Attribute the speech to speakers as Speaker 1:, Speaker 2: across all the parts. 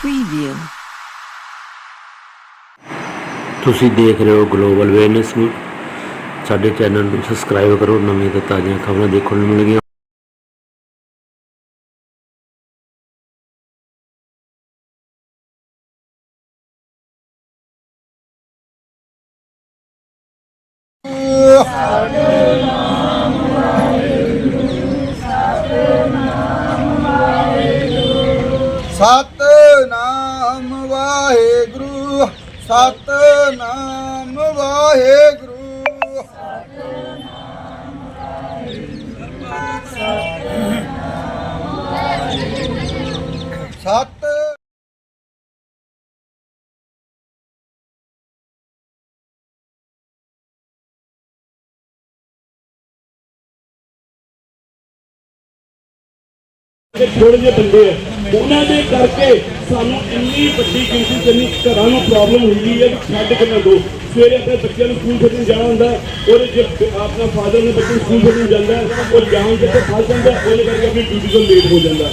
Speaker 1: Preview ਤੁਸੀਂ ਦੇਖ ਰਹੇ ਹੋ ਗਲੋਬਲ ਅਵੇਅਰਨੈਸ ਨੂੰ ਸਾਡੇ ਚੈਨਲ ਨੂੰ ਸਬਸਕ੍ਰਾਈਬ ਕਰੋ ਨਵੀਆਂ ਤੇ ਤਾਜ਼ੀਆਂ ਖਬਰਾਂ ਦੇਖਣ ਨੂੰ ਮਿਲਣਗੀਆਂ।
Speaker 2: ਸਤ ਸਤਨਾਮ ਵਾਹਿਗੁਰੂ ਸਤਨਾਮ ਵਾਹਿਗੁਰੂ। ਸਤ
Speaker 3: ਤੇ ਬੰਦੇ ਆ। ਉਹਨਾਂ ਦੇ ਕਰਕੇ ਸਾਨੂੰ ਇੰਨੀ ਵੱਡੀ ਗਿਣਤੀ ਚ ਇੰਨੀ ਘਰਾਂ ਨੂੰ ਪ੍ਰੋਬਲਮ ਹੁੰਦੀ ਹੈ ਕਿ ਛੱਡ ਕੇ ਨਾ ਦੋ। ਸਵੇਰੇ ਆਪਣੇ ਬੱਚਿਆਂ ਨੂੰ ਸਕੂਲ ਛੱਡਣ ਜਾਣਾ ਹੁੰਦਾ ਔਰ ਜੇ ਆਪਣਾ ਫਾਦਰ ਨੇ ਬੱਚੇ ਨੂੰ ਸਕੂਲ ਛੱਡਣ ਜਾਂਦਾ ਉਹ ਜਾਣ ਕੇ ਤੇ ਫਸ ਜਾਂਦਾ ਉਹਦੇ ਕਰਕੇ ਆਪਣੀ ਡਿਊਟੀ ਤੋਂ ਲੇਟ ਹੋ ਜਾਂਦਾ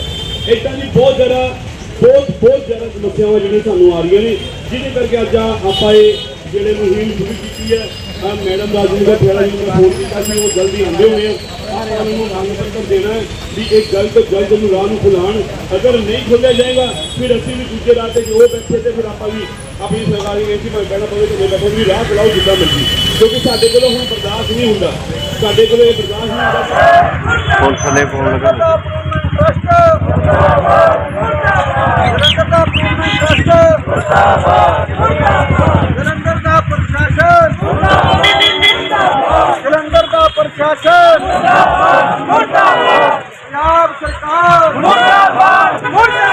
Speaker 3: ਇਦਾਂ ਦੀ ਬਹੁਤ ਜ਼ਿਆਦਾ, ਬਹੁਤ ਬਹੁਤ ਜ਼ਿਆਦਾ ਸਮੱਸਿਆਵਾਂ ਜਿਹੜੀਆਂ ਸਾਨੂੰ ਆ ਰਹੀਆਂ ਨੇ, ਜਿਹਦੇ ਕਰਕੇ ਅੱਜ ਆਪਾਂ ਇਹ ਜਿਹੜੇ ਮੁਹਿੰਮ ਸ਼ੁਰੂ ਕੀਤੀ ਹੈ ਆ ਮੈਡਮ ਰਾਜਿੰਦਰ ਦਾ ਪਿਆਰਾ ਜੀ ਨੂੰ ਫੋਨ ਕੀਤਾ ਸੀ, ਉਹ ਜਲਦੀ ਆਉਂਦੇ ਹੋਏ ਆ ਆਪਾਂ ਨੂੰ ਪੱਤਰ ਦੇਣਾ ਵੀ ਇਹ ਜਲਦ ਤੋਂ ਜਲਦ ਨੂੰ ਰਾਹ ਨੂੰ ਖੁਲਾਣ ਅਗਰ ਨਹੀਂ ਖੁੱਲਿਆ ਜਾਏਗਾ ਫਿਰ ਅਸੀਂ ਵੀ ਦੂਜੇ ਰਾਹ ਤੇ ਜੋ ਬੈਠੇ ਤੇ ਫਿਰ ਆਪਾਂ ਵੀ ਆਪਣੀ ਸਰਕਾਰੀ ਏਜੰਸੀ ਭਾਵੇਂ ਬਹਿਣਾ ਪਵੇ ਤੇ ਮੇਰਾ ਵੀ ਰਾਹ ਚਲਾਓ ਜਿੱਦਾਂ ਮਰਜ਼ੀ। ਕਿਉਂਕਿ ਸਾਡੇ ਕੋਲੋਂ ਹੁਣ ਬਰਦਾਸ਼ਤ ਨਹੀਂ ਹੁੰਦਾ। ਸਾਡੇ ਕੋਲੋਂ ਇਹ ਬਰਦਾਸ਼ਤ ਨਹੀਂ ਹੁੰਦਾ।
Speaker 1: ਪੁਲਿਸ ਨੇ ਫੋਨ ਲਗਾ।
Speaker 2: ਜਲੰਧਰ Mundabad! Mundabad!